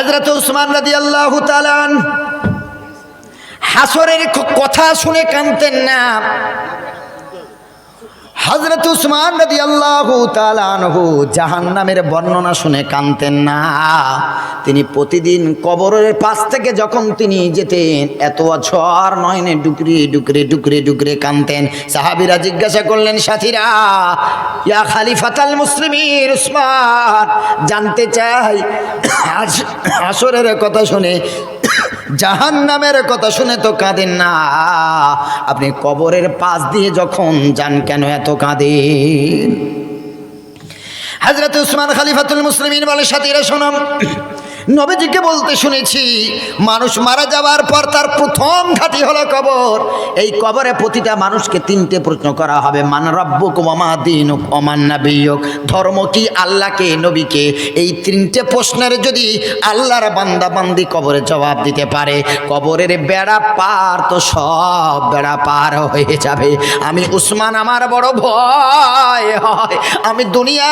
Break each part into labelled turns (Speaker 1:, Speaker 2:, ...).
Speaker 1: হজরত উসমান রাজি আল্লাহ হাসরের কথা শুনে কানতেন না। হজরত উসমান রাদি আল্লাহ তালানহু জাহান নামের বর্ণনা শুনে কানতেন না। তিনি প্রতিদিন কবরের পাশ থেকে যখন তিনি যেতেন, এত ঝড় নয়নে ডুকরে ডুকরে ডুকরে ডুকরে কানতেন সাহাবিরা জিজ্ঞাসা করলেন, সাথীরা, ইয়া খালিফাতাল মুসলিমির উসমান, জানতে চাই আসরের কথা শুনে জাহান নামের কথা শুনে তো কাঁদেন না। আপনি কবরের পাশ দিয়ে যখন যান, কেন এত কাঁদেন? হাজরত উসমান খালিফাতুল মুসলিমিন বলে, সাথীরা শোনম নবীজিকে বলতে শুনেছি, মানুষ মারা যাওয়ার পর তার প্রথম ঘাটি হলো কবর। এই কবরে প্রতিটা মানুষকে তিনটে প্রশ্ন করা হবে, মান রব্বুক ওমা দিন অমান নাবিয়ক। ধর্ম কি আল্লাহকে, নবীকে? এই তিনটে প্রশ্নের যদি আল্লাহর বান্দা বান্দি কবরে জবাব দিতে পারে, কবরের বেড়া পার তো সব বেড়া পার হয়ে যাবে। আমি উসমান, আমার বড় ভয় হয়। আমি দুনিয়া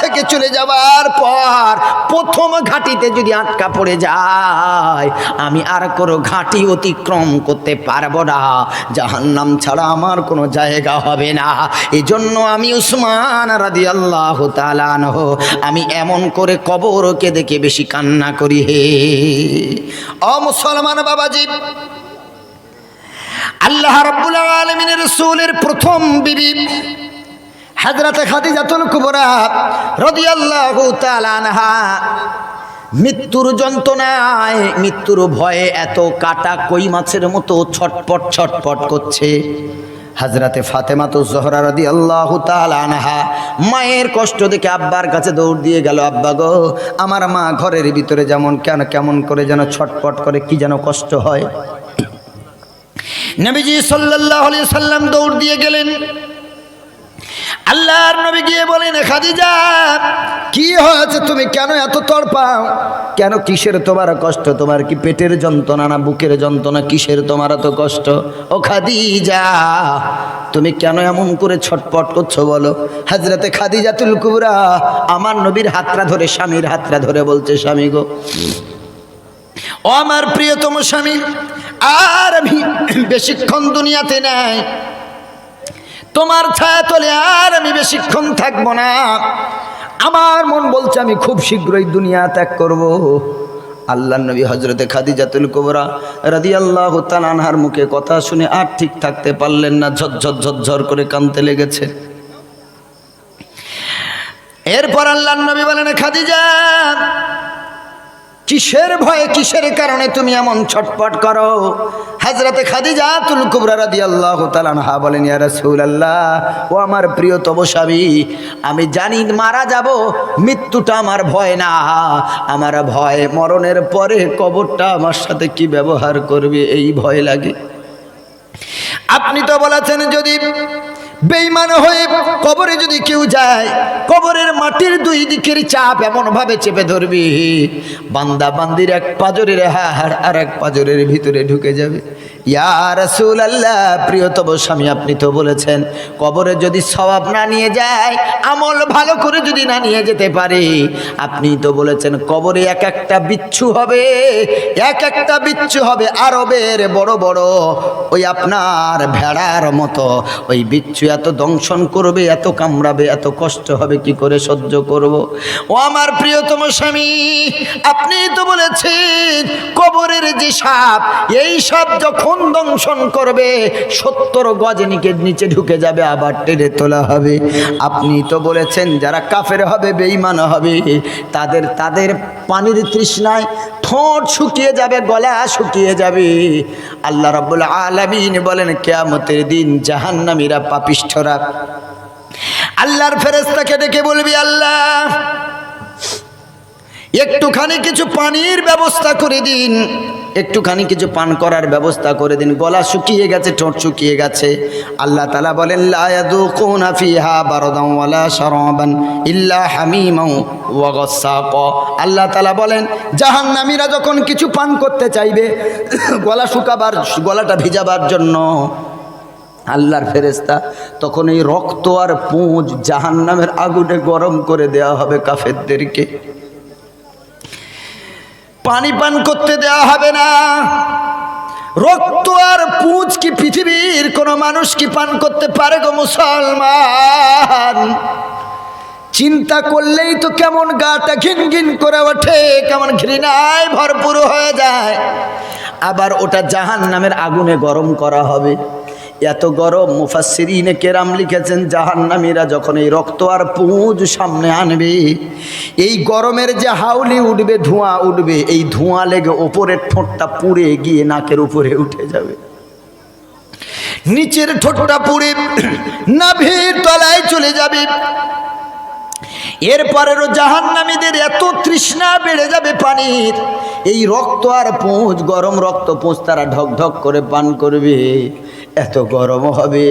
Speaker 1: থেকে চলে যাওয়ার পর প্রথম ঘাটিতে যদি আটকা পড়ে যায়, আমি আর কোনো ঘাঁটি অতিক্রম করতে পারব না। জাহান্নাম ছাড়া আমার কোনো জায়গা হবে না। এজন্য আমি উসমান রাদি আল্লাহ তালানহ আমি এমন করে কবরকে দেখে বেশি কান্না করি হে। অ মুসলমান বাবাজি, আল্লাহ রাব্বুল আলামিনের রাসূলের প্রথম বিবি হযরত খাদিজাতুল কুবরা রাদিয়াল্লাহু তাআলা আনহা মৃত্যুর যন্ত্রণায়, মৃত্যুর ভয়ে এত কাটা কই মাছের মতো ছটপট ছটপট করছে। হাজরাতে ফাতেমা তো জহরা রদি আল্লাহ আনহা মায়ের কষ্ট দেখে আব্বার কাছে দৌড় দিয়ে গেল, আব্বা গো, আমার মা ঘরের ভিতরে যেমন কেন, কেমন করে যেন ছটপট করে, কি যেন কষ্ট হয়। নবীজি আলাইহি সাল্লাম দৌড় দিয়ে গেলেন। আল্লাহর নবী গিয়ে বলেন খাদিজা, কি হয়েছে? তুমি কেন এত তড়পাও কেন কিসের তোমার কষ্ট? তোমার কি পেটের যন্ত্রণা না বুকের যন্ত্রণা? কিসের তোমার এত কষ্ট? ও খাদিজা, তুমি কেন এমন করে ছটপট করছ বলো? হাজরাতে খাদিজাতুল কুবরা আমার নবীর হাতটা ধরে, স্বামীর হাতটা ধরে বলছে, স্বামী গো, ও আমার প্রিয়তম স্বামী, আর আমি বেশিক্ষণ দুনিয়াতে নাই। তোমার ছায়া তলে আর আমি বেশিক্ষণ থাকব না। আমার মন বলছে, আমি খুব শীঘ্রই দুনিয়া ত্যাগ করব। আল্লাহ নবী হজরতে খাদিজাতুল কোবরা রাদি আল্লাহ তালানহার মুখে কথা শুনে আর ঠিক থাকতে পারলেন না, ঝরঝর ঝরঝর করে কানতে লেগেছে। এরপর আল্লাহ নবী বলেন খাদিজা কিসের ভয়ে, কিসের কারণে তুমি এমন ছটপট করো? হাজরাতে খাদিজা তুল কুবরা রাদি আল্লাহ তালানহা বলেন রাসূলুল্লাহ, ও আমার প্রিয়তম স্বামী, আমি জানি মারা যাব, মৃত্যুটা আমার ভয় না। আমার ভয় মরণের পরে কবরটা আমার সাথে কি ব্যবহার করবে, এই ভয় লাগে? আপনি তো বলেছেন যদি বেইমান হয়ে কবরে যদি কেউ যায়, কবরের মাটির দুই দিকের চাপ এমনভাবে চেপে ধরবি। বান্দা বান্দির এক পাজরের হাড় আর এক পাজরের ভিতরে ঢুকে যাবে। ইয়া রাসূল আল্লাহ প্রিয়তম স্বামী, আপনি তো বলেছেন, কবরে যদি সওয়াব না নিয়ে যায়, আমল ভালো করে যদি না নিয়ে যেতে পারে। আপনি তো বলেছেন, কবরে এক একটা বিচ্ছু হবে, এক একটা বিচ্ছু হবে আরবের বড় বড়, ওই আপনার ভেড়ার মতো। ওই বিচ্ছু এত দংশন করবে, এত কামড়াবে, এত কষ্ট হবে, কি করে সহ্য করব? ও আমার প্রিয়তম স্বামী, আপনি তো বলেছেন, কবরের যে সাপ, এই সাপ যখন দংশন করবে, সত্তর গজ নিচে ঢুকে যাবে, আবার টেনে তোলা হবে। আপনি তো বলেছেন, যারা কাফের হবে বেইমান হবে। তাদের তাদের পানির তৃষ্ণায় ঠোঁট শুকিয়ে যাবে, গলা শুকিয়ে যাবে। আল্লাহ রাব্বুল আলামিন বলেন, কেয়ামতের দিন জাহান্নামীরা পাপিষ্ঠরা। আল্লাহর ফেরেশতাকে ডেকে বলবি, আল্লাহ, একটুখানি কিছু পানির ব্যবস্থা করে দিন। একটুখানি কিছু পান করার ব্যবস্থা করে দিন। গলা শুকিয়ে গেছে, ঠোঁট শুকিয়ে গেছে। আল্লাহ তালা বলেন গাসসাক আল্লাহ তালা বলেন, জাহান্নামীরা যখন কিছু পান করতে চাইবে, গলা শুকাবার, গলাটা ভিজাবার জন্য, আল্লাহর ফেরেস্তা তখন এই রক্ত আর পুঁজ জাহান্নামের আগুনে গরম করে দেওয়া হবে কাফেরদেরকে। পানি পান করতে দেওয়া হবে না। রক্ত আর পুঁজ কি পৃথিবীর কোনো মানুষ কি পান করতে পারে গো মুসলমান? চিন্তা করলেই তো কেমন গাটা ঘিন ঘিন করে ওঠে, কেমন ঘৃণায় ভরপুর হয়ে যায়। আবার ওটা জাহান নামের আগুনে গরম করা হবে। এত গরম, মুফাসসিরিনে কেরাম লিখেছেন, জাহান্নামীরা যখন এই রক্ত আর পুঁজ সামনে আনবে, এই গরমের যে হাউলি উঠবে, ধোঁয়া উঠবে, এই ধোঁয়া লেগে ওপরের ঠোঁটটা পুড়ে গিয়ে নাকের উপরে উঠে যাবে। নিচের ঠোঁটটা পুড়ে নাভির তলায় চলে যাবে। এরপরেরও জাহান্নামীদের এত তৃষ্ণা বেড়ে যাবে পানির, এই রক্ত আর পুঁজ, গরম রক্ত পুঁজ তারা ঢক ঢক করে পান করবে। এত গরম হবে।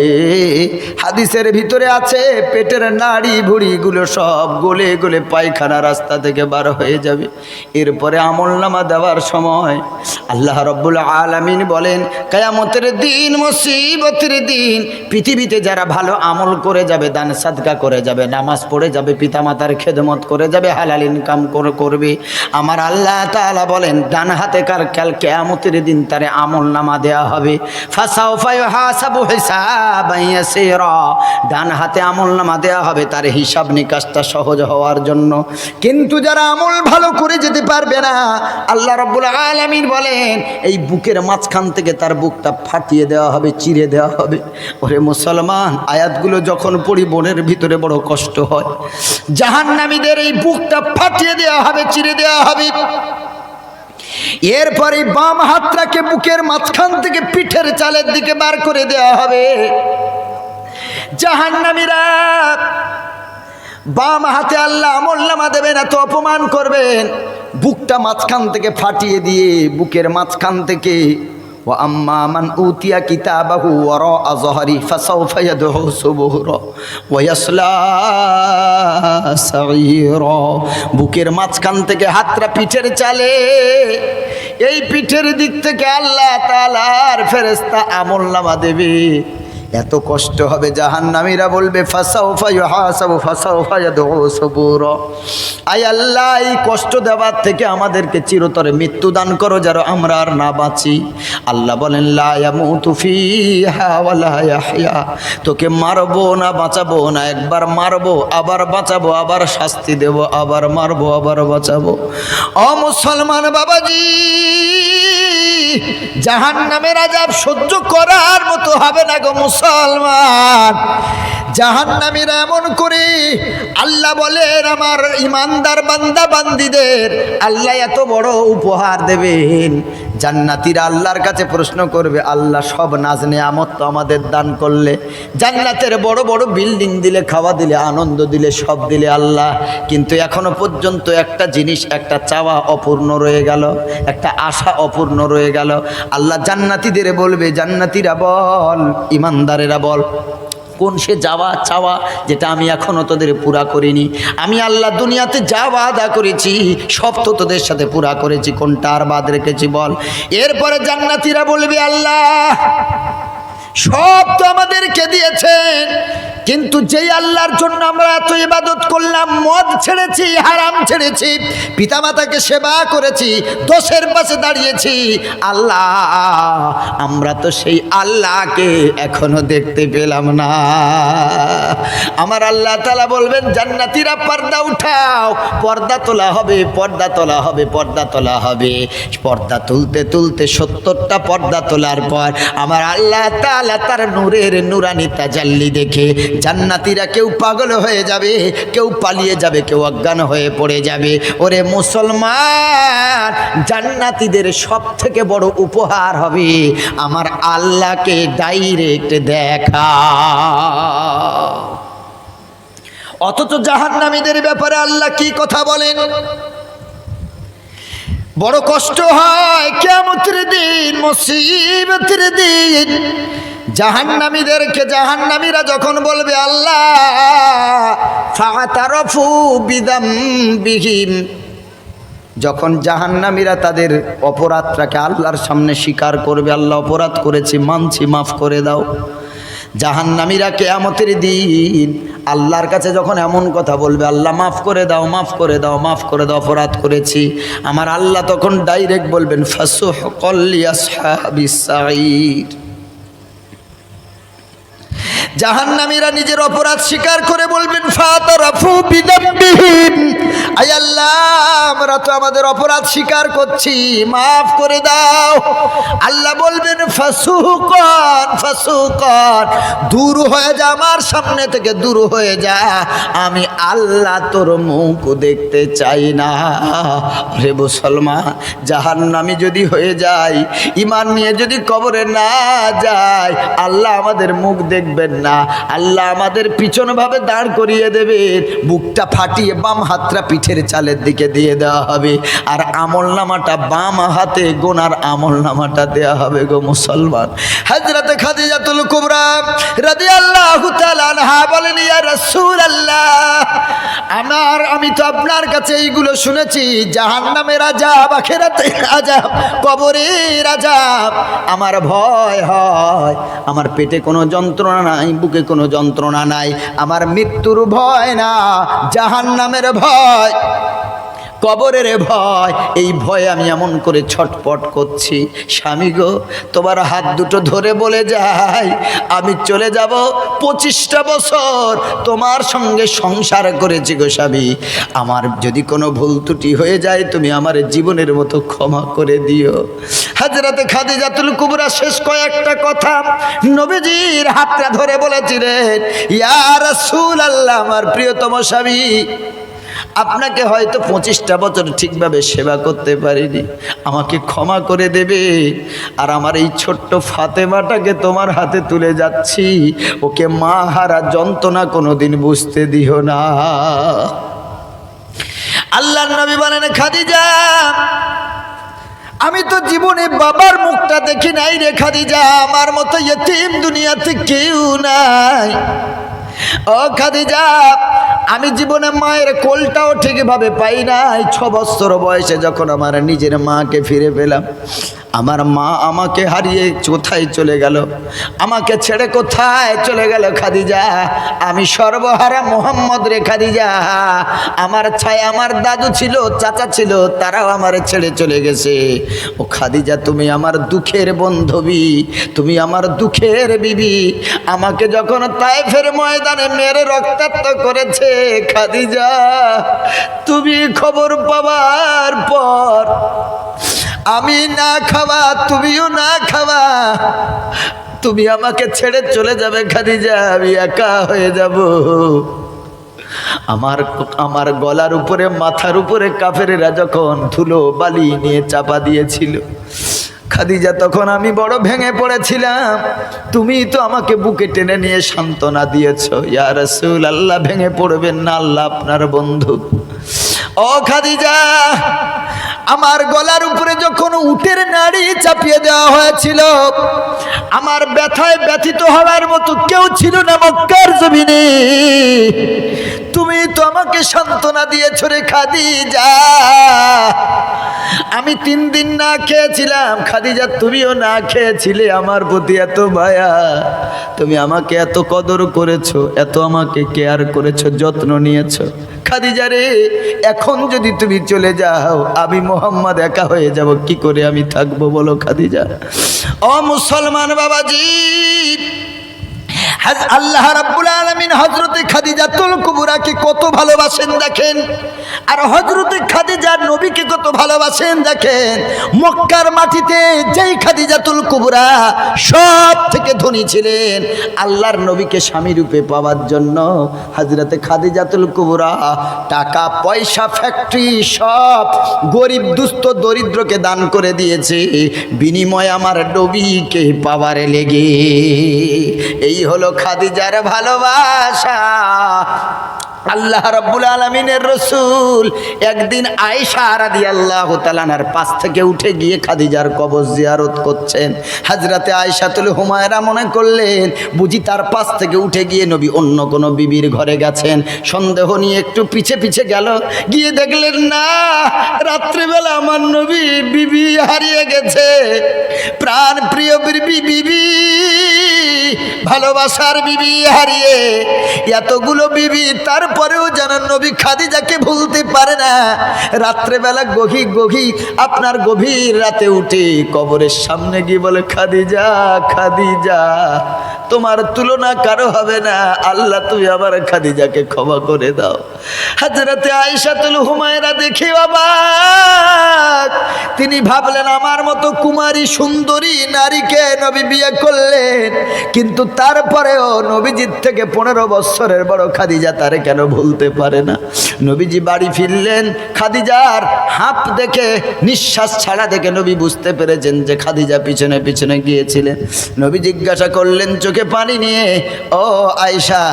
Speaker 1: হাদিসের ভিতরে আছে, পেটের নাড়ি ভুড়িগুলো সব গলে গলে পায়খানা রাস্তা থেকে বার হয়ে যাবে। এরপরে আমল নামা দেওয়ার সময় আল্লাহ রব্বুল আলামিন বলেন, কায়ামতের দিন, মুসিবতের দিন, পৃথিবীতে যারা ভালো আমল করে যাবে, দান সাদকা করে যাবে, নামাজ পড়ে যাবে, পিতামাতার খেদমত করে যাবে, হালাল ইনকাম করে, করবে। আমার আল্লাহ তাআলা বলেন, ডান হাতে কার কাল কেয়ামতের দিন তারে আমল নামা দেওয়া হবে? ফাসাও ফায় হাসাবু হিসাব ডান হাতে আমল নামা দেওয়া হবে, তার হিসাব নিকাশটা সহজ হওয়ার জন্য। কিন্তু যারা আমল ভালো করে যেতে পারবে না, আল্লাহ রব্বুল আলামিন বলেন, এই বুকের মাঝখান থেকে তার বুকটা ফাটিয়ে দেওয়া হবে, চিরে দেওয়া হবে। ওরে মুসলমান, আয়াতগুলো যখন পড়ি বনের ভিতরে বড় কষ্ট হয়। জাহান্নামীদের এই বুকটা ফাটিয়ে দেওয়া হবে, চিরে দেওয়া হবে। এরপরে বাম হাতটাকে বুকের মাঝখান থেকে পিঠের চালের দিকে বার করে দেয়া হবে। জাহান্নামীরা, বাম হাতে আল্লাহ আমল্লামা দেবেন, এত অপমান করবেন। বুকটা মাঝখান থেকে ফাটিয়ে দিয়ে, বুকের মাঝখান থেকে ও আম্মা মান উতিয়া কিতাবাহু ওর আযহারি ফাসাউফা ইয়াদহু সুবুরা ওয়া ইয়াসলা সাঈরা বুকের মাঝখান থেকে হাতরা পিঠের চালে, এই পিঠের দিক থেকে আল্লাহ তাআলার ফেরেশতা আমলনামা দেবে। এত কষ্ট হবে জাহান্নামীরা বলবে আই আল্লাহ, এই কষ্ট দেওয়ার থেকে আমাদেরকে চিরতরে মৃত্যু দান করো যারা আমরা আর না বাঁচি। আল্লাহ বলেন তোকে মারবো না বাঁচাবো না, একবার মারবো, আবার বাঁচাবো, আবার শাস্তি দেব, আবার মারবো, আবার বাঁচাবো। অ মুসলমান বাবাজি জাহান নামের আজাব সহ্য করার মতো হবে না গো মুসলমান। জাহান নামীরা এমন করে, আল্লাহ বলেন, আমার ইমানদার বান্দা বান্দিদের আল্লাহ এত বড় উপহার দেবেন। জান্নাতিরা আল্লাহর কাছে প্রশ্ন করবে, আল্লাহ সব নাজ নেয়ামত তো আমাদের দান করলে, জান্নাতের বড় বড় বিল্ডিং দিলে, খাওয়া দিলে, আনন্দ দিলে, সব দিলে আল্লাহ। কিন্তু এখনও পর্যন্ত একটা জিনিস, একটা চাওয়া অপূর্ণ রয়ে গেল, একটা আশা অপূর্ণ রয়ে গেল। আল্লাহ জান্নাতিদের বলবে, জান্নাতিরা বল ইমানদারেরা বল, কোন সে যাওয়া চাওয়া যেটা আমি এখনও তোদের পুরা করিনি? আমি আল্লাহ দুনিয়াতে যা বাদা করেছি, সব তো তোদের সাথে পুরা করেছি। কোনটা আর বাদ রেখেছি বল? এরপরে জান্নাতিরা বলবি, আল্লাহ, সব তো আমাদেরকে দিয়েছেন। কিন্তু যেই আল্লাহর জন্য আমরা এত ইবাদত করলাম, মদ ছেড়েছি, হারাম ছেড়েছি, পিতামাতাকে সেবা করেছি, দোষের পাশে দাঁড়িয়েছি, আল্লাহ, আমরা তো সেই আল্লাহকে এখনও দেখতে পেলাম না। আমার আল্লাহ তালা বলবেন, জান্নাতিরা পর্দা উঠাও, পর্দা তোলা হবে, পর্দা তোলা হবে, পর্দা তোলা হবে। পর্দা তুলতে তুলতে সত্তরটা পর্দা তোলার পর আমার আল্লাহ তালা তার নূরের নুরানি তাজাল্লি দেখে জান্নাতিরা কেউ পাগল হয়ে যাবে, কেউ পালিয়ে যাবে, কেউ অজ্ঞান হয়ে পড়ে যাবে। ওরে মুসলমান, জান্নাতিদের সব থেকে বড় উপহার হবে আমার আল্লাহকে ডাইরেক্ট দেখা। অথচ জাহান্নামীদের ব্যাপারে আল্লাহ কি কথা বলেন? বড় কষ্ট হয় কেমতের দিন, মুসিবতের দিন জাহান্নামীদেরকে জাহান্নামীরা যখন বলবে, আল্লাহ বিহীন যখন জাহান্নামীরা তাদের অপরাধটাকে আল্লাহর সামনে স্বীকার করবে, আল্লাহ, অপরাধ করেছি, মানছি, মাফ করে দাও। জাহান্নামীরা কেয়ামতের দিন আল্লাহর কাছে যখন এমন কথা বলবে, আল্লাহ, মাফ করে দাও, মাফ করে দাও, মাফ করে দাও, অপরাধ করেছি। আমার আল্লাহ তখন ডাইরেক্ট বলবেন ফাসুহ কল্লিয়া সাঈর জাহান্নামীরা নিজের অপরাধ স্বীকার করে বলবেন আল্লাহ, আমরা তো আমাদের অপরাধ স্বীকার করছি, মাফ করে দাও। আল্লাহ বলবেন ফাসুকন দূর হয়ে যা, আমার সামনে থেকে দূর হয়ে যা। আমি আল্লাহ তোর মুখ দেখতে চাই না। রে মুসলমান, জাহান্নামী যদি হয়ে যায় ইমান নিয়ে যদি কবরে না যায়, আল্লাহ আমাদের মুখ দেখবেন না। আল্লাহ আমাদের পিছন ভাবে দাঁড় করিয়ে দেবে। বুকটা ফাটিয়ে বাম হাতটা পিঠের চালের দিকে দিয়ে দেওয়া হবে। আর আমল নামাটা বাম হাতে, গোনার আমল নামাটা দেওয়া হবে গো মুসলমান। হাজরাতে খাদিজাতুল কুবরা তাআলা আনহা বলেন, ইয়া রাসূলুল্লাহ, আমার, আমি তো আপনার কাছে এইগুলো শুনেছি। জাহান্নামের আজাব আখেরাতের রাজা কবরে রাজা আমার ভয় হয়। আমার পেটে কোনো যন্ত্রণা নাই। বুকে কোনো যন্ত্রণা নাই। আমার মৃত্যুর ভয় না জাহান নামের ভয়। কবরের ভয়। এই ভয়ে আমি এমন করে ছটপট করছি, স্বামী গো, তোমার হাত দুটো ধরে বলে যাই, আমি চলে যাব পঁচিশটা বছর তোমার সঙ্গে সংসার করেছি গো স্বামী। আমার যদি কোনো ভুল ত্রুটি হয়ে যায়, তুমি আমার জীবনের মতো ক্ষমা করে দিও। হাজরাতে খাদিজাতুল কুবরা শেষ কয়েকটা কথা নবীজির হাতটা ধরে বলেছিলেন, ইয়া রাসূল আল্লাহ আমার প্রিয়তম স্বামী আপনাকে হয়তো পঁচিশটা বছর ঠিকভাবে সেবা করতে পারিনি। আমাকে ক্ষমা করে দেবে। আর আমার এই ছোট্ট ফাতেমাটাকে তোমার হাতে তুলে যাচ্ছি। ওকে মা হারা যন্ত্রণা কোনো দিন বুঝতে দিও না। আল্লাহ নবী বলেন, খাদিজা, আমি তো জীবনে বাবার মুখটা দেখি নাই রে খাদিজা। আমার মতো ইয়েতিম দুনিয়াতে কেউ নাই। ও খাদিজা আমি জীবনে মায়ের কোলটাও ঠিকভাবে পাই নাই। ছ বছর বয়সে যখন আমার নিজের মাকে ফিরে পেলাম, আমার মা আমাকে হারিয়ে কোথায় চলে গেল? আমাকে ছেড়ে কোথায় চলে গেল খাদিজা? আমি সর্বহারা মোহাম্মদ রে খাদিজা। আমার ছায় আমার দাদু ছিল, চাচা ছিল, তারাও আমার ছেড়ে চলে গেছে। ও খাদিজা, তুমি আমার দুঃখের বন্ধবী, তুমি আমার দুঃখের বিবি। আমাকে যখন তাইফের ময়দানে মেরে রক্তাক্ত করেছে খাদিজা, তুমি খবর পাবার পর আমি না খাওয়া, তুমিও না খাওয়া, তুমি আমাকে ছেড়ে চলে যাবে খাদিজা, আমি একা হয়ে যাব। আমার আমার গলার উপরে, মাথার উপরে কাফেরেরা যখন ধুলো বালি নিয়ে চাপা দিয়েছিল খাদিজা, তখন আমি বড় ভেঙে পড়েছিলাম। তুমি তো আমাকে বুকে টেনে নিয়ে সান্ত্বনা দিয়েছ। ইয়ার সুল আল্লাহ ভেঙে পড়বেন না আল্লাহ আপনার বন্ধু। ও খাদিজা আমার গলার উপরে যখন উটের নাড়ি চাপিয়ে দেওয়া হয়েছিল, আমার ব্যথায় ব্যথিত হওয়ার মতো কেউ ছিল না মক্কার জমিনে। তুমি তো আমাকে সান্ত্বনা দিয়েছ রে খাদিজা। আমি তিন দিন না খেয়েছিলাম। খাদিজা, তুমিও না খেয়েছিলে আমার প্রতি এত মায়া। তুমি আমাকে এত কদর করেছ, এত আমাকে কেয়ার করেছ, যত্ন নিয়েছো। খাদিজা রে, এখন যদি তুমি চলে যাও, আমি মোহাম্মদ একা হয়ে যাব, কি করে আমি থাকব বলো খাদিজা? অ মুসলমান বাবাজি আল্লাহ রাব্বুল আলামিন হযরতে খাদিজাতুল কুবরাকে কত ভালোবাসেন দেখেন। আর হযরতে খাদিজা নবীকে কত ভালোবাসেন দেখেন। মক্কার মাটিতে যেই খাদিজাতুল কুবরা সব থেকে ধনী ছিলেন। আল্লাহর নবীকে স্বামী রূপে পাওয়ার জন্য হযরতে খাদিজাতুল কুবরা টাকা, পয়সা, ফ্যাক্টরি সব গরিব, দুস্থ, দরিদ্রকে দান করে দিয়েছে। বিনিময় আমার নবীকে পাওয়ারে লেগে। এই হলো খাদিজার ভালোবাসা। আল্লাহ রব্বুল আলমিনের রসুল একদিন আয়েশা আরাদি আল্লাহ তালানার পাশ থেকে উঠে গিয়ে খাদিজার কবর জিয়ারত করছেন। হাজরাতে আয়েশাতুল হুমায়রা মনে করলেন, বুঝি তার পাশ থেকে উঠে গিয়ে নবী অন্য কোনো বিবির ঘরে গেছেন। সন্দেহ নিয়ে একটু পিছে পিছে গেল, গিয়ে দেখলেন, না, রাত্রিবেলা আমার নবী বিবি হারিয়ে গেছে। প্রাণ প্রিয় বিবি বিবি, ভালোবাসার বিবি হারিয়ে, এতগুলো বিবি তারপরেও যেন নবী খাদিজাকে ভুলতে পারে না। রাত্রেবেলা গভীর গভীর আপনার গভীর রাতে উঠে কবরের সামনে গিয়ে বলে, খাদিজা খাদিজা, তোমার তুলনা কারও হবে না। আল্লাহ, তুমি আবার খাদিজাকে ক্ষমা করে দাও। হাজরাতে আয়সাতুল হুমায়রা দেখে বাবা তিনি ভাবলেন, আমার মতো কুমারী সুন্দরী নারীকে নবী বিয়ে করলেন। কিন্তু তারপরেও নবীজির থেকে পনেরো বৎসরের বড় খাদিজা তারে কেন ভুলতে পারে না? নবীজি বাড়ি ফিরলেন, খাদিজার হাঁপ দেখে, নিঃশ্বাস ছাড়া দেখে নবী বুঝতে পেরেছেন যে খাদিজা পিছনে পিছনে গিয়েছিলেন। নবী জিজ্ঞাসা করলেন, চোখে পানি নিয়ে? ও আয়সা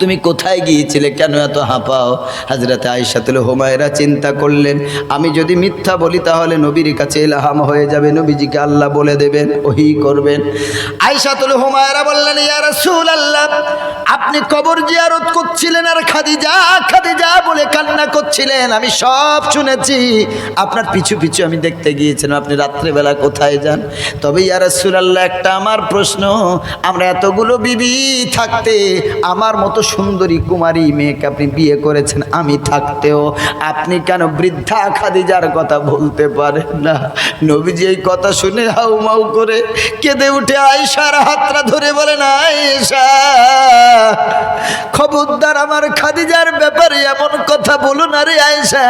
Speaker 1: তুমি কোথায় গিয়েছিলে? কেন এত হাঁপাও? হাজরাতে আয়সাতুল হোমায়রা চিন্তা করলেন, আমি যদি মিথ্যা বলি তাহলে নবীর কাছে এলাহাম হয়ে যাবে। নবীজিকে আল্লাহ বলে দেবেন, ওহি করবেন। আয়সাতুল হোমায়রা বললেন, ইয়া রাসূলুল্লাহ, আপনি কবর জিয়ারত করছিলেন আর খাদিজা খাদিজা বলে কান্না করছিলেন। আমি সব শুনেছি। আপনার পিছু পিছু আমি দেখতে গিয়েছিলাম। আপনি রাত্রেবেলা কোথায় যান? তবে ইয়া রাসূলুল্লাহ, একটা আমার প্রশ্ন, আমরা এতগুলো বিবি থাকতে আমার মতো সুন্দরী কুমারী মেয়েকে আপনি বিয়ে করেছেন, আমি থাকতেও আপনি কেন বৃদ্ধা খাদিজার কথা বলতে পারেন না? নবীজি এই কথা শুনে হাউ মাউ করে কেঁদে উঠে আয়সার হাতটা ধরে বলেন আয়সা খবরদার আমার খাদিজার ব্যাপারে এমন কথা বলুন আরে আয়সা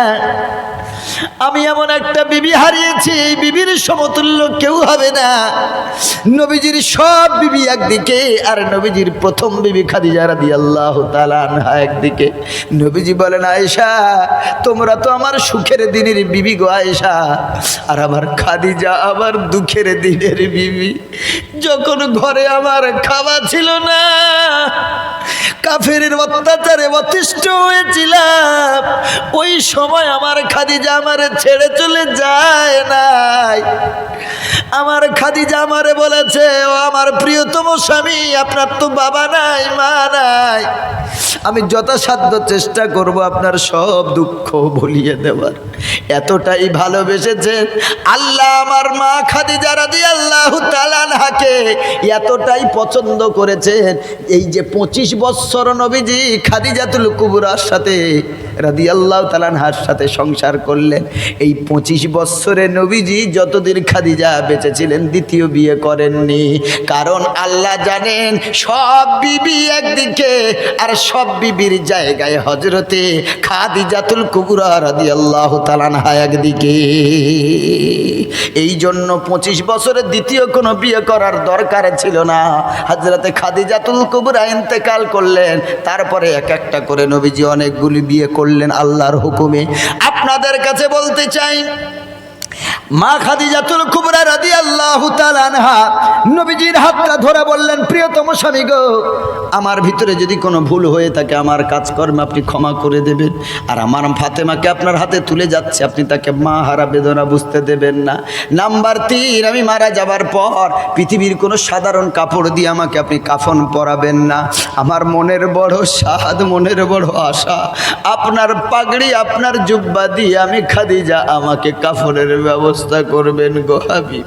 Speaker 1: আমি এমন একটা বিবি হারিয়েছি, এই বিবির সমতুল্য কেউ হবে না। নবীজির সব বিবি একদিকে, আর নবীজির প্রথম বিবি খাদিজা রাদি আল্লাহ একদিকে। নবীজি বলেন, আয়েশা, তোমরা তো আমার সুখের দিনের বিবি গো আয়েশা, আর আমার খাদিজা আবার দুঃখের দিনের বিবি। যখন ঘরে আমার খাওয়া ছিল না কাফের অত্যাচারে অতিষ্ঠ হয়েছিলাম। ওই সময় আমার খাদিজা আমারে ছেড়ে চলে যায় নাই। আমার খাদিজা আমারে বলেছে, ও আমার প্রিয়তম স্বামী, আপনার তো বাবা নাই, মা নাই। আমি যথাসাধ্য চেষ্টা করব আপনার সব দুঃখ ভুলিয়ে দেওয়ার। এতটাই ভালোবেসেছেন আল্লাহ আমার মা খাদিজা রাদি আল্লাহ তালানহাকে এতটাই পছন্দ করেছেন। এই যে পঁচিশ বৎসর নবীজি খাদিজাতুল কুবুরার সাথে রাদি আল্লাহ তালানহার সাথে সংসার করলেন। এই পঁচিশ বৎসরে নবীজি যতদিন খাদিজা বেঁচে ছিলেন দ্বিতীয় বিয়ে করেননি। কারণ আল্লাহ জানেন, সব বিবি একদিকে আর সব বিবির জায়গায় হজরতে খাদিজাতুল রাদি আল্লাহ তালানহা একদিকে। এই জন্য পঁচিশ বছরের দ্বিতীয় কোনো বিয়ে করার দরকার ছিল না। হাজরাতে খাদিজাতুল কুবুরা ইন্তেকাল করলেন, তারপরে এক একটা করে নবীজি অনেকগুলি বিয়ে করলেন। আল্লাহর হুকুমে। আপনাদের কাছে বলতে চাই মা খাদিজাতুল কুবরা রাদিয়াল্লাহু তাআলা আনহা নবীজির হাতটা ধরে বললেন, প্রিয়তম স্বামী গো, আমার ভিতরে যদি কোনো ভুল হয়ে থাকে, আমার কাজকর্মে আপনি ক্ষমা করে দেবেন। আর আমার ফাতেমাকে আপনার হাতে তুলে যাচ্ছে, আপনি তাকে মা হারা বেদনা বুঝতে দেবেন না। নাম্বার তিন, আমি মারা যাবার পর পৃথিবীর কোনো সাধারণ কাপড় দিয়ে আমাকে আপনি কাফন পরাবেন না। আমার মনের বড় সাদ মনের বড় আশা। আপনার পাগড়ি, আপনার জুব্বা দিয়ে আমি খাদিজা আমাকে কাফনের ব্যবস্থা করবেন গো হাবিব।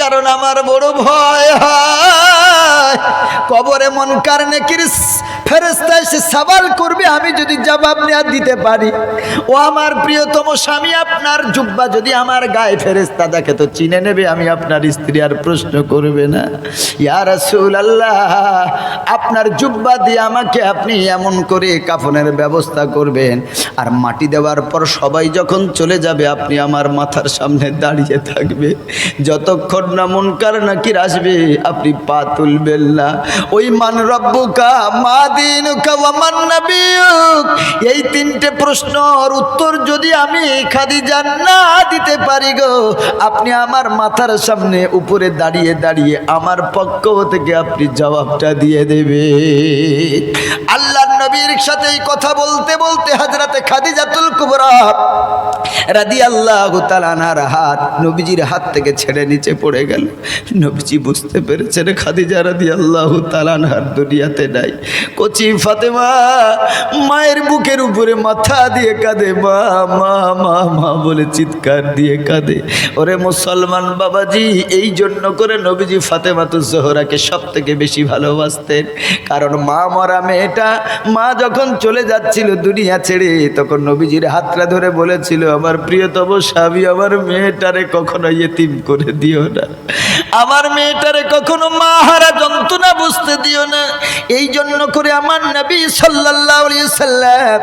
Speaker 1: কারণ আমার বড় ভয় হয়। কবরে মন কারণে কি ফেরেস্তা এসে সওয়াল করবে, আমি যদি জবাব নেওয়া দিতে পারি। ও আমার প্রিয়তম স্বামী, আপনার জুব্বা যদি আমার গায়ে ফেরেস্তা দেখে, তো চিনে নেবে আমি আপনার স্ত্রী, আর প্রশ্ন করবে না। ইয়া রাসূল আল্লাহ আপনার জুব্বা দিয়ে আমাকে আপনি এমন করে কাফনের ব্যবস্থা করবেন, আর মাটি দেওয়ার পর সবাই যখন চলে যাবে, আপনি আমার মাথার সামনে দাঁড়িয়ে থাকবে। যতক্ষণ না মনকার নাকির আসবে, আপনি পা তুলবেন না ওই মান রব্বুকা, মা এই তিনটে প্রশ্নর উত্তর যদি আমি দিতে পারি গো, আপনি আমার মাথার সামনে উপরে দাঁড়িয়ে দাঁড়িয়ে আমার পক্ষ থেকে আপনি জবাবটা দিয়ে দেবে আল্লাহ নবীর সাথে কথা বলতে বলতে হাজরাতে খাদিজাতুল কুবরা রাদি আল্লাহ তালানার হাত নবীজির হাত থেকে ছেড়ে নিচে পড়ে গেল। নবীজি বুঝতে পেরেছেন খাদিজা রাদি আল্লাহ তালানহার দুনিয়াতে নাই। কচি ফাতেমা মায়ের বুকের উপরে মাথা দিয়ে কাঁদে, মা মা মা মা বলে চিৎকার দিয়ে কাঁদে। ওরে মুসলমান বাবাজি, এই জন্য করে নবীজি ফাতেমা তো জোহরাকে সব থেকে বেশি ভালোবাসতেন। কারণ মা মরা মেয়েটা, মা যখন চলে যাচ্ছিল দুনিয়া ছেড়ে, তখন নবীজির হাতটা ধরে বলেছিল, আমার প্রিয়তম স্বামী, আমার মেয়েটারে কখনো ইয়েতিম করে দিও না। আমার মেয়েটারে কখনো মা হারা যন্ত্রণা বুঝতে দিও না। এই জন্য করে আমার নবী আলাইহি সাল্লাম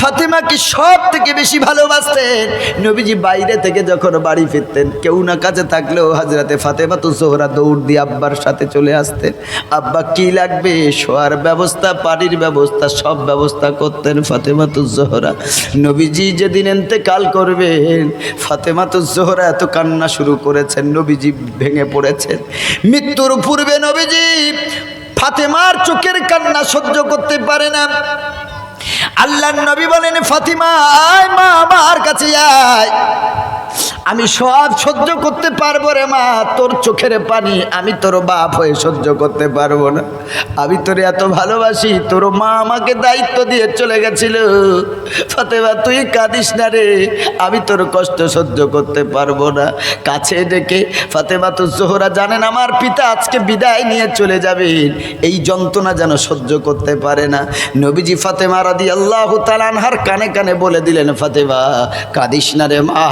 Speaker 1: ফাতেমাকে সব থেকে বেশি ভালোবাসতেন। নবীজি বাইরে থেকে যখন বাড়ি ফিরতেন, কেউ না কাছে থাকলেও হাজরাতে ফাতেমা তো জোহরা দৌড় দিয়ে আব্বার সাথে চলে আসতেন। আব্বা, কি লাগবে? শোয়ার ব্যবস্থা, পানির ব্যবস্থা, সব ব্যবস্থা করতেন ফাতেমা তো জোহরা। নবীজি যেদিন এতেকাল করবেন, ফাতেমা তো জোহরা এত কান্না শুরু করেছেন, নবীজি ভেঙে পড়েছেন। মৃত্যুর পূর্বে নবীজি ফাতেমার চোখের কান্না সহ্য করতে পারে না। আল্লাহ নবী বলেন, ফাতিমা, আয় মা, আমার কাছে আয়। আমি সব সহ্য করতে পারব রে মা। তোর চোখের পানি আমি তোর বাপ হয়ে সহ্য করতে পারব না। আমি তোর এত ভালোবাসি, তোর মা আমাকে দায়িত্ব দিয়ে চলে গেছিল। ফাতেমা, তুই কাঁদিস না রে। আমি তোর কষ্ট সহ্য করতে পারব না। কাছে ডেকে, ফাতেমা তো জোহরা জানেন আমার পিতা আজকে বিদায় নিয়ে চলে যাবেন এই যন্ত্রণা যেন সহ্য করতে পারে না। নবীজি ফাতেমা রাদি আল্লাহ তালানহার কানে কানে বলে দিলেন, ফাতেমা, কাঁদিস না রে মা।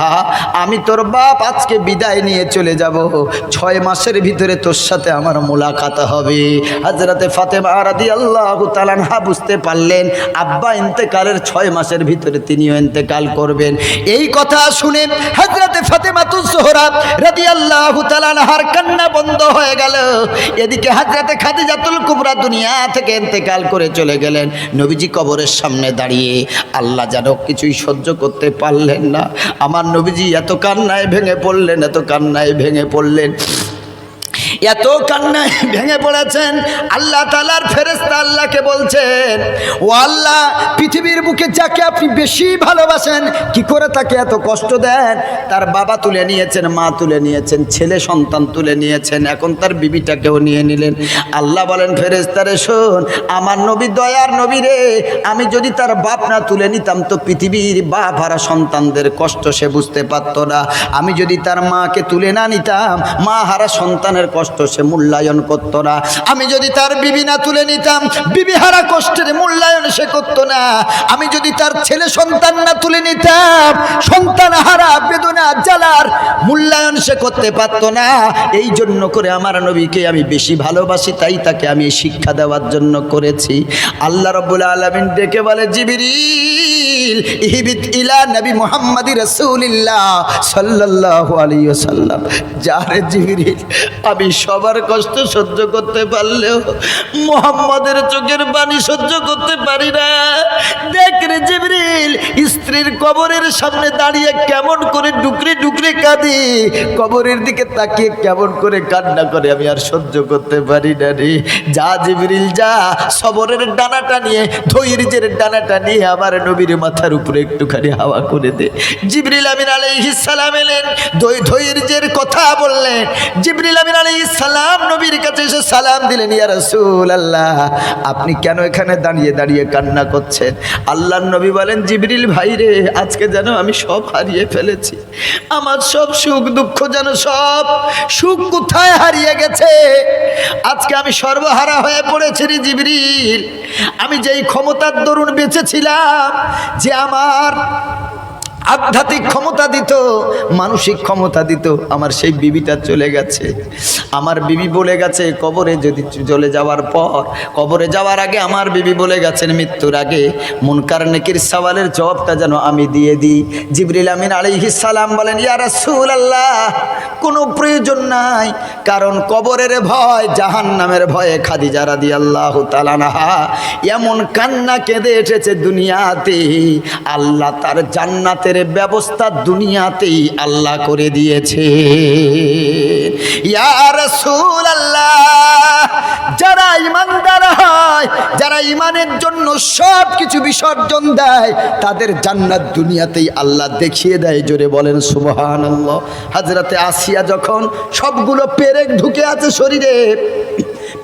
Speaker 1: আমি তোর বাপ আজকে বিদায় নিয়ে চলে যাব। ছয় মাসের ভিতরে তোর সাথে আমার মোলাকাত হবে। হাজরাতে ফাতেমা রাদি আল্লাহ তালানহা বুঝতে পারলেন, আব্বা ইন্তেকালের ছয় মাসের ভিতরে তিনিও ইন্তেকাল করবেন। এই কথা শুনে হাজরাতে ফাতেমা তুজোহরা রাদি আল্লাহ তালানহার কান্না বন্ধ হয়ে গেল। এদিকে হাজরাতে খাদিজাতুল কুবরা দুনিয়া থেকে ইন্তেকাল করে চলে গেলেন। নবীজি কবরের সামনে দাঁড়িয়ে আল্লাহ যেন কিছুই সহ্য করতে পারলেন না। আমার নবীজি এত কান্নায় ভেঙে পড়লেন এত কান্নায় ভেঙে পড়লেন। এত কান্নায় ভেঙে পড়েছেন, আল্লাহ তালার ফেরেস্তা আল্লাহকে বলছেন, ও আল্লাহ, পৃথিবীর বুকে যাকে আপনি বেশি ভালোবাসেন, কি করে তাকে এত কষ্ট দেন? তার বাবা তুলে নিয়েছেন, মা তুলে নিয়েছেন, ছেলে সন্তান তুলে নিয়েছেন, এখন তার বিবিটাকেও নিয়ে নিলেন। আল্লাহ বলেন ফেরেস্তারে শোন, আমার নবী দয়ার নবী রে, আমি যদি তার বাপ না তুলে নিতাম, তো পৃথিবীর বাপ হারা সন্তানদের কষ্ট সে বুঝতে পারতো না। আমি যদি তার মাকে তুলে না নিতাম, মা হারা সন্তানের কষ্ট সে মূল্যায়ন করতো না। আমি যদি তার বিবি না তুলে নিতাম, বিবি হারা কষ্টের মূল্যায়ন সে করতো না। আমি যদি তার ছেলে সন্তান না তুলে নিতাম, সন্তান হারা, বেদনা, জ্বালার মূল্যায়ন সে করতে পারতো না। এই জন্য করে আমার নবীকে আমি বেশি ভালোবাসি, তাই তাকে আমি শিক্ষা দেওয়ার জন্য করেছি। আল্লাহ রব্বুল আলমিন ডেকে বলে আমি সবার কষ্ট সহ্য করতে পারলেও মোহাম্মদের চোখের পানি সহ্য করতে পারি না। দেখ রে জিবরিল, স্ত্রীর কবরের সামনে দাঁড়িয়ে কেমন করে ডুকরে ডুকরে কাঁদি, কবরের দিকে তাকিয়ে কেমন করে কান্না করে, আমি আর সহ্য করতে পারি না রে। যা জিবরিল, যা সবরের ডানাটা নিয়ে, ধৈর্যের ডানাটা নিয়ে আমার নবীর মাথার উপরে একটুখানি হাওয়া করে দে। জিবরিল আমিন সালাম এলেন, ধৈ- ধৈর্যের কথা বললেন। জিবরিল আমিন সালাম নবীর কাছে এসে সালাম দিলেন, ইয়া রাসূল আল্লাহ আপনি কেন এখানে দাঁড়িয়ে দাঁড়িয়ে কান্না করছেন? আল্লাহর নবী বলেন, জিবরিল ভাই রে, আজকে যেন আমি সব হারিয়ে ফেলেছি। আমার সব সুখ দুঃখ যেন সব, সুখ কোথায় হারিয়ে গেছে? আজকে আমি সর্বহারা হয়ে পড়েছি রে জিবরিল। আমি যেই ক্ষমতার দরুন বেঁচেছিলাম যে আমার আধ্যাত্মিক ক্ষমতা দিত, মানসিক ক্ষমতা দিত। আমার সেই বিবিটা চলে গেছে। আমার বিবি বলে গেছে, কবরে যদি চলে যাওয়ার পর, কবরে যাওয়ার আগে আমার বিবি বলে গেছেন মৃত্যুর আগে, মুনকার নেকির সওয়ালের জবাবটা যেন আমি দিয়ে দিই। জিবরিল আমিন আলাইহিস সালাম বলেন, ইয়া রাসূলুল্লাহ, কোনো প্রয়োজন নাই, কারণ কবরের ভয়, জাহান্নামের ভয়ে খাদি খাদিজা রাদিয়াল্লাহু তাআলা নাহা এমন কান্না কেঁদে এসেছে দুনিয়াতে। আল্লাহ তার জান্নাতের জান্নাতের ব্যবস্থা দুনিয়াতেই আল্লাহ করে দিয়েছে। ইয়া রাসূলুল্লাহ, যারা ইমানদার হয়, যারা ইমানের জন্য সব কিছু বিসর্জন দেয়, তাদের জান্নাত দুনিয়াতেই আল্লাহ দেখিয়ে দেয়, জোরে বলেন সুবহান আল্লাহ হাজরাতে আসিয়া যখন সবগুলো পেরেক ঢুকে আছে শরীরে,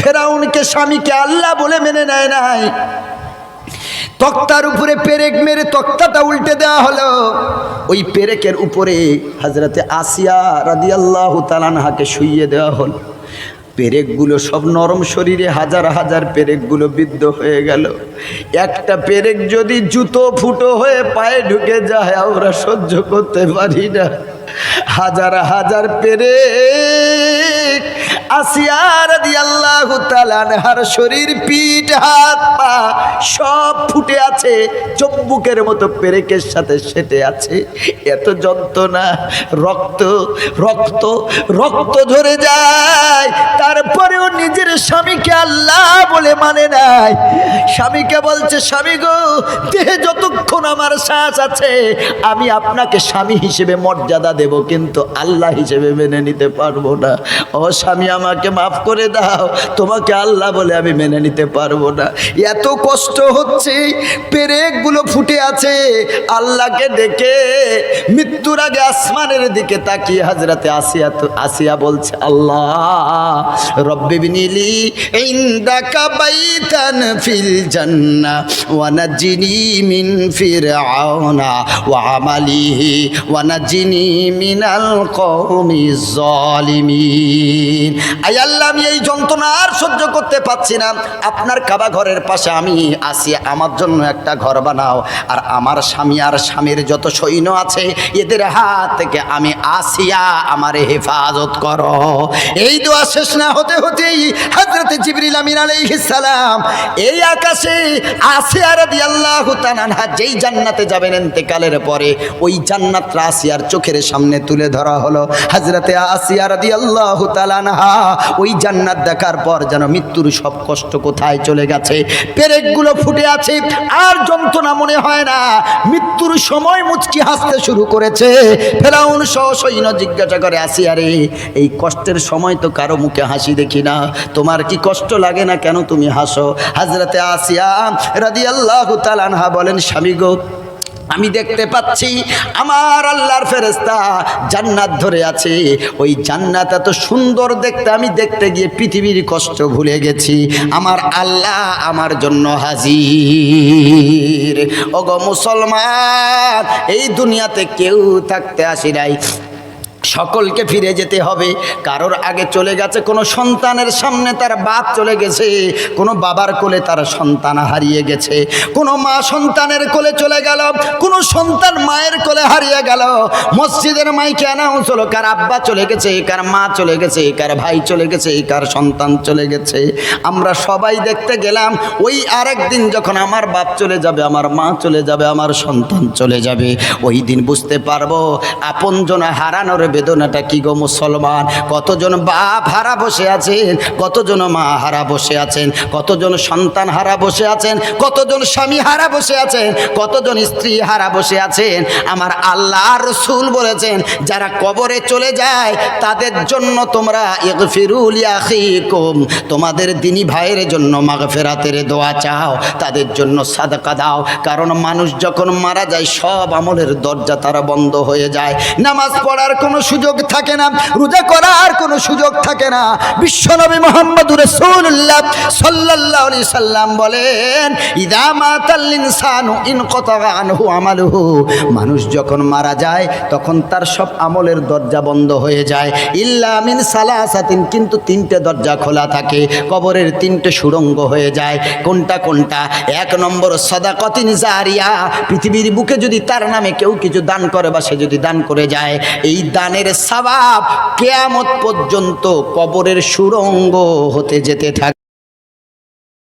Speaker 1: ফেরাউনকে স্বামীকে আল্লাহ বলে মেনে নেয় নাই। তক্তার উপরে পেরেক মেরে তক্তাটা উল্টে দেওয়া হলো। ওই পেরেকের উপরে হাজরাতে আসিয়া রাদিয়াল্লাহু তালানহাকে শুইয়ে দেওয়া হলো। পেরেকগুলো সব নরম শরীরে হাজার হাজার পেরেকগুলো বিদ্ধ হয়ে গেল। একটা পেরেক যদি জুতো ফুটো হয়ে পায়ে ঢুকে যায়, আমরা সহ্য করতে পারি না। হাজার হাজার পেরেক আসিয়ার দিয়াল্লাহু তালানহার শরীর, পিঠ, হাত, পা সব ফুটে আছে। চব্বুকের মতো পেরেকের সাথে সেটে আছে। এত যন্ত্রণা, রক্ত রক্ত রক্ত ধরে যায়। তারপরেও নিজের স্বামীকে আল্লাহ বলে মানে নাই। স্বামীকে বলছে, স্বামী গো, দেহে যতক্ষণ আমার শ্বাস আছে, আমি আপনাকে স্বামী হিসেবে মর্যাদা দেব, কিন্তু আল্লাহ হিসেবে মেনে নিতে পারব না। ও স্বামী আমাকে মাফ করে দাও। তোমাকে আল্লাহ বলে আমি মেনে নিতে পারব না। এত কষ্ট হচ্ছে, পেরেকগুলো ফুটে আছে। আল্লাহকে ডেকে মৃত্যুর আগে আসমানের দিকে তাকিয়ে হাজরাতে আসিয়া তো আসিয়া বলছে, আল্লাহ, রব্বি বিনিলি ইন্দাকা বাইতান ফিল জান্নাহ ওয়া নাজিনি মিন ফিরআউনা ওয়া আমালিহি ওয়া নাজিনি মিনাল কওমিজ জালিমিন আই আল্লাহ, আমি এই যন্ত্রণা আর সহ্য করতে পারছি না। আপনার কাবা ঘরের পাশে আমি আসি আমার জন্য একটা ঘর বানাও। আর আমার স্বামী আর স্বামীর যত সৈন্য আছে, এদের হাত থেকে আমি আসিয়া আমার হেফাজত করো। এই দোয়া শেষ না হতে হতেই হজরত জিবরিল আমিন সালাম এই আকাশে আসিয়া রাদিয়াল্লাহু তাআলা যেই জান্নাতে যাবেন ইন্তেকালের পরে ওই জান্নাত আসিয়ার চোখের সামনে তুলে ধরা হলো। হজরতে আসিয়া রাদিয়াল্লাহু তাআলা ওই জান্নাত দেখার পর যেন মৃত্যুর সব কষ্ট কোথায় চলে গেছে? পেরেকগুলো ফুটে আছে, আর যন্ত্রণা মনে হয় না। মৃত্যুর সময় মুচকি হাসতে শুরু করেছে। ফেরাউন সহ সৈন্য জিজ্ঞাসা করে, আসি, আরে, এই কষ্টের সময় তো কারও মুখে হাসি দেখি না। তোমার কি কষ্ট লাগে না কেন তুমি হাসো? হাজরাতে আসিয়া রাদিয়াল্লাহু তাআলা আনহা বলেন, স্বামী গো আমি দেখতে পাচ্ছি আমার আল্লাহর ফেরেস্তা জান্নাত ধরে আছে। ওই জান্নাত এত সুন্দর দেখতে, আমি দেখতে গিয়ে পৃথিবীর কষ্ট ভুলে গেছি। আমার আল্লাহ আমার জন্য হাজির। ওগো মুসলমান, এই দুনিয়াতে কেউ থাকতে আসি নাই। সকলকে ফিরে যেতে হবে। কারোর আগে চলে গেছে কোনো সন্তানের সামনে, তার বাপ চলে গেছে, কোনো বাবার কোলে তার সন্তান হারিয়ে গেছে, কোনো মা সন্তানের কোলে চলে গেল, কোনো সন্তান মায়ের কোলে হারিয়ে গেল। মসজিদের মাইকে অ্যানাউন্স হলো, কার আব্বা চলে গেছে, কার মা চলে গেছে, কার ভাই চলে গেছে, কার সন্তান চলে গেছে। আমরা সবাই দেখতে গেলাম, ওই আরেক দিন যখন আমার বাপ চলে যাবে, আমার মা চলে যাবে, আমার সন্তান চলে যাবে। ওই দিন বুঝতে পারব, আপনজন হারানোর বেদনাটা কি গো মুসলমান? কতজন বাপ হারা বসে আছেন, কতজন মা হারা বসে আছেন, কতজন সন্তান হারা বসে আছেন, কতজন স্বামী হারা বসে আছেন, কতজন স্ত্রী হারা বসে আছেন? আমার আল্লাহ রসুল বলেছেন, যারা কবরে চলে যায়, তাদের জন্য তোমরা ইয়াখিকুম, তোমাদের দিনী ভাইয়ের জন্য মাগফেরাতের দোয়া চাও, তাদের জন্য সাদাকা দাও। কারণ মানুষ যখন মারা যায়, সব আমলের দরজা তারা বন্ধ হয়ে যায়। নামাজ পড়ার কোনো সুযোগ থাকে না, রোজা করার কোনো সুযোগ থাকে না। বিশ্বনবী মোহাম্মদ রসুল্লাহ সাল্লাল্লাহু আলাইহি সাল্লাম বলেন, ইদা মাতাল ইনসানু ইন কতাগা আনহু আমালুহু। মানুষ যখন মারা যায়, তখন তার সব আমলের দরজা বন্ধ হয়ে যায়। ইল্লা মিন সালাসাতিন, কিন্তু তিনটে দরজা খোলা থাকে। কবরের তিনটে সুড়ঙ্গ হয়ে যায়। কোনটা কোনটা? এক নম্বর সদাকতিন জারিয়া। পৃথিবীর বুকে যদি তার নামে কেউ কিছু দান করে বা সে যদি দান করে যায়, এই দানের সবাব কেয়ামত পর্যন্ত কবরের সুরঙ্গ হতে যেতে থাকে